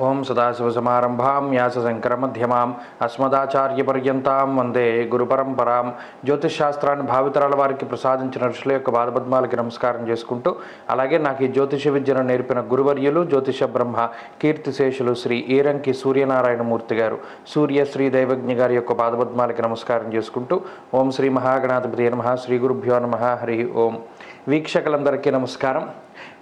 ఓం సదాశివసమారంభాం వ్యాసశంకరమధ్యమాం అస్మదాచార్యపర్యంతాం వందే గురుపరంపరాం. జ్యోతిష్శాస్త్రాన్ని భావితరాల వారికి ప్రసాదించిన ఋషుల యొక్క పాదపద్మాలకి నమస్కారం చేసుకుంటూ అలాగే నాకు ఈ జ్యోతిష విద్యను నేర్పిన గురువర్యులు జ్యోతిష బ్రహ్మ కీర్తిశేషులు శ్రీ ఈరంకి సూర్యనారాయణమూర్తి గారు. సూర్య శ్రీ దైవజ్ఞ గారి యొక్క పాదపద్మాలకి నమస్కారం చేసుకుంటూ ఓం శ్రీ మహాగణాధిపతి నమ శ్రీ గురుభ్యో నమ హరి ఓం. వీక్షకులందరికీ నమస్కారం.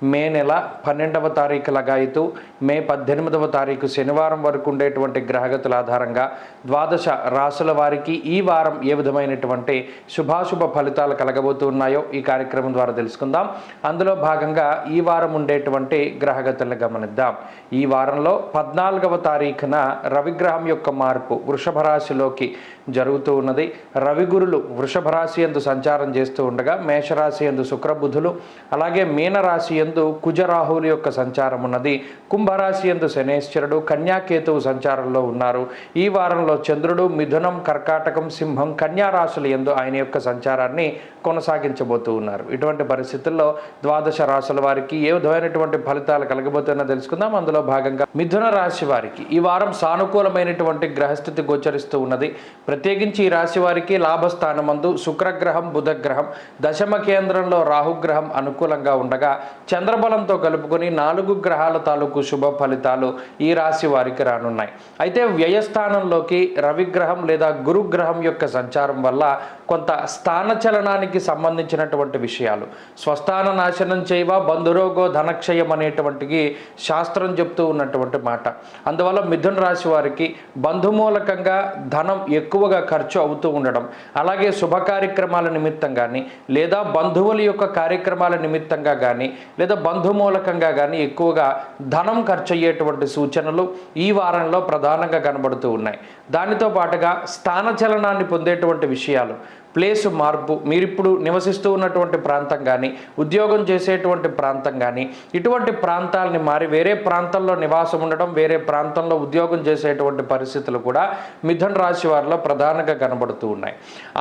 మే నెల పన్నెండవ తారీఖు లగాయితూ మే పద్దెనిమిదవ తారీఖు శనివారం వరకు ఉండేటువంటి గ్రహగతుల ఆధారంగా ద్వాదశ రాసుల వారికి ఈ వారం ఏ విధమైనటువంటి శుభాశుభ ఫలితాలు కలగబోతున్నాయో ఈ కార్యక్రమం ద్వారా తెలుసుకుందాం. అందులో భాగంగా ఈ వారం ఉండేటువంటి గ్రహగతులను గమనిద్దాం. ఈ వారంలో పద్నాలుగవ తారీఖున రవిగ్రహం యొక్క మార్పు వృషభ రాశిలోకి జరుగుతూ ఉన్నది. రవిగురులు వృషభ రాశి ఎందు సంచారం చేస్తూ ఉండగా మేషరాశి ఎందు శుక్రబుధులు అలాగే మీనరాశి ఎందు కుజరాహువుల యొక్క సంచారం ఉన్నది. కుంభరాశి ఎందు శనేశ్వరుడు కన్యాకేతువు సంచారంలో ఉన్నారు. ఈ వారంలో చంద్రుడు మిథునం కర్కాటకం సింహం కన్యారాశుల ఎందు ఆయన యొక్క సంచారాన్ని కొనసాగించబోతూ ఉన్నారు. ఇటువంటి పరిస్థితుల్లో ద్వాదశ రాశుల వారికి ఏ విధమైనటువంటి ఫలితాలు కలగబోతున్నా తెలుసుకుందాం. అందులో భాగంగా మిథున రాశి వారికి ఈ వారం సానుకూలమైనటువంటి గ్రహస్థితి గోచరిస్తూ ఉన్నది. ప్రత్యేకించి ఈ రాశి వారికి లాభస్థానమందు శుక్రగ్రహం బుధగ్రహం దశమ కేంద్రంలో రాహుగ్రహం అనుకూలంగా ఉండగా చంద్రబలంతో కలుపుకొని నాలుగు గ్రహాల తాలూకు శుభ ఫలితాలు ఈ రాశి వారికి రానున్నాయి. అయితే వ్యయస్థానంలోకి రవిగ్రహం లేదా గురుగ్రహం యొక్క సంచారం వల్ల కొంత స్థానచలనానికి సంబంధించినటువంటి విషయాలు. స్వస్థాన నాశనం చేయవ బంధురోగో ధనక్షయం అనేటువంటివి శాస్త్రం చెప్తూ ఉన్నటువంటి మాట. అందువల్ల మిథున రాశి వారికి బంధుమూలకంగా ధనం ఎక్కువగా ఖర్చు అవుతూ ఉండడం అలాగే శుభ కార్యక్రమాల నిమిత్తం కానీ లేదా బంధువుల యొక్క కార్యక్రమాల నిమిత్తంగా కానీ లేదా బంధుమూలకంగా కానీ ఎక్కువగా ధనం ఖర్చు అయ్యేటువంటి సూచనలు ఈ వారంలో ప్రధానంగా కనబడుతూ ఉన్నాయి. దానితో పాటుగా స్థానచలనాన్ని పొందేటువంటి విషయాలు ప్లేస్ మార్పు మీరిప్పుడు నివసిస్తూ ఉన్నటువంటి ప్రాంతం కానీ ఉద్యోగం చేసేటువంటి ప్రాంతం కానీ ఇటువంటి ప్రాంతాలని మారి వేరే ప్రాంతంలో నివాసం ఉండడం వేరే ప్రాంతంలో ఉద్యోగం చేసేటువంటి పరిస్థితులు కూడా మిథున రాశి వారిలో ప్రధానంగా కనబడుతూ ఉన్నాయి.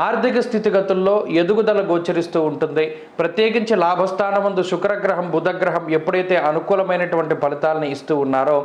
ఆర్థిక స్థితిగతుల్లో ఎదుగుదల గోచరిస్తూ ఉంటుంది. ప్రత్యేకించి లాభస్థానమందు శుక్రగ్రహం బుధగ్రహం ఎప్పుడైతే అనుకూలమైనటువంటి ఫలితాలను ఇస్తూ ఉన్నారో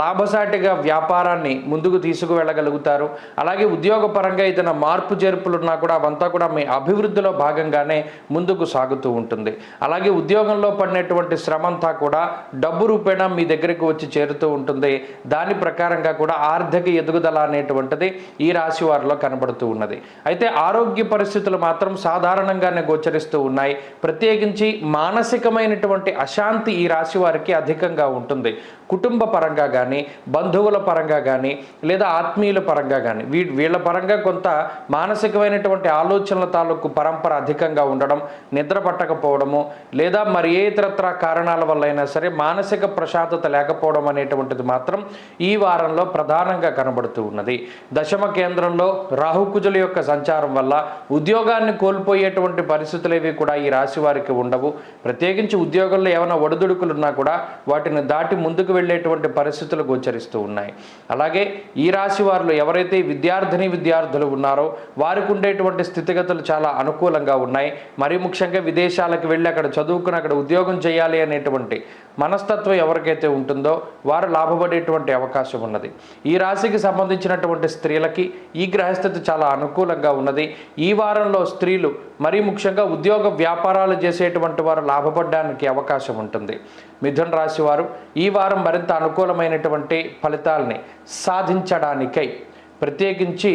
లాభసాటిగా వ్యాపారాన్ని ముందుకు తీసుకువెళ్ళగలుగుతారు. అలాగే ఉద్యోగపరంగా ఏదైనా మార్పు చేర్పులున్నా కూడా అవంతా కూడా మీ అభివృద్ధిలో భాగంగానే ముందుకు సాగుతూ ఉంటుంది. అలాగే ఉద్యోగంలో పడినటువంటి శ్రమ అంతా కూడా డబ్బు రూపేణా మీ దగ్గరికి వచ్చి చేరుతూ ఉంటుంది. దాని ప్రకారంగా కూడా ఆర్థిక ఎదుగుదల అనేటువంటిది ఈ రాశి వారిలో కనబడుతూ ఉన్నది. అయితే ఆరోగ్య పరిస్థితులు మాత్రం సాధారణంగానే గోచరిస్తూ ఉన్నాయి. ప్రత్యేకించి మానసికమైనటువంటి అశాంతి ఈ రాశి వారికి అధికంగా ఉంటుంది. కుటుంబ పరంగా కానీ బంధువుల పరంగా కానీ లేదా ఆత్మీయుల పరంగా కానీ వీ వీళ్ళ పరంగా కొంత మానసికమైనటువంటి ఆలోచన ఆలోచనల తాలూకు పరంపర అధికంగా ఉండడం నిద్ర పట్టకపోవడము లేదా మరి ఏ ఇతరత్ర కారణాల వల్ల అయినా సరే మానసిక ప్రశాంతత లేకపోవడం అనేటువంటిది మాత్రం ఈ వారంలో ప్రధానంగా కనబడుతూ ఉన్నది. దశమ కేంద్రంలో రాహుకుజుల యొక్క సంచారం వల్ల ఉద్యోగాన్ని కోల్పోయేటువంటి పరిస్థితులు ఏవి కూడా ఈ రాశి వారికి ఉండవు. ప్రత్యేకించి ఉద్యోగంలో ఏమైనా ఒడిదుడుకులు ఉన్నా కూడా వాటిని దాటి ముందుకు వెళ్ళేటువంటి పరిస్థితులు గోచరిస్తూ ఉన్నాయి. అలాగే ఈ రాశి వారిలో ఎవరైతే విద్యార్థిని విద్యార్థులు ఉన్నారో వారికి ఉండేటువంటి స్థితిగతులు చాలా అనుకూలంగా ఉన్నాయి. మరీ ముఖ్యంగా విదేశాలకు వెళ్ళి అక్కడ చదువుకుని అక్కడ ఉద్యోగం చేయాలి అనేటువంటి మనస్తత్వం ఎవరికైతే ఉంటుందో వారు లాభపడేటువంటి అవకాశం ఉన్నది. ఈ రాశికి సంబంధించినటువంటి స్త్రీలకి ఈ గ్రహస్థితి చాలా అనుకూలంగా ఉన్నది. ఈ వారంలో స్త్రీలు మరీ ముఖ్యంగా ఉద్యోగ వ్యాపారాలు చేసేటువంటి వారు లాభపడడానికి అవకాశం ఉంటుంది. మిథున రాశి వారు ఈ వారం మరింత అనుకూలమైనటువంటి ఫలితాలని సాధించడానికై ప్రత్యేకించి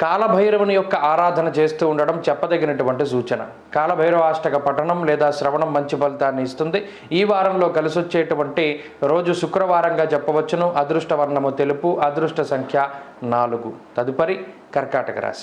కాలభైరవుని యొక్క ఆరాధన చేస్తూ ఉండడం చెప్పదగినటువంటి సూచన. కాలభైరవ అష్టక పఠనం లేదా శ్రవణం మంచి ఫలితాన్ని ఇస్తుంది. ఈ వారంలో కలిసి వచ్చేటువంటి రోజు శుక్రవారంగా చెప్పవచ్చును. అదృష్ట వర్ణము తెలుపు అదృష్ట సంఖ్య నాలుగు. తదుపరి కర్కాటక రాశి.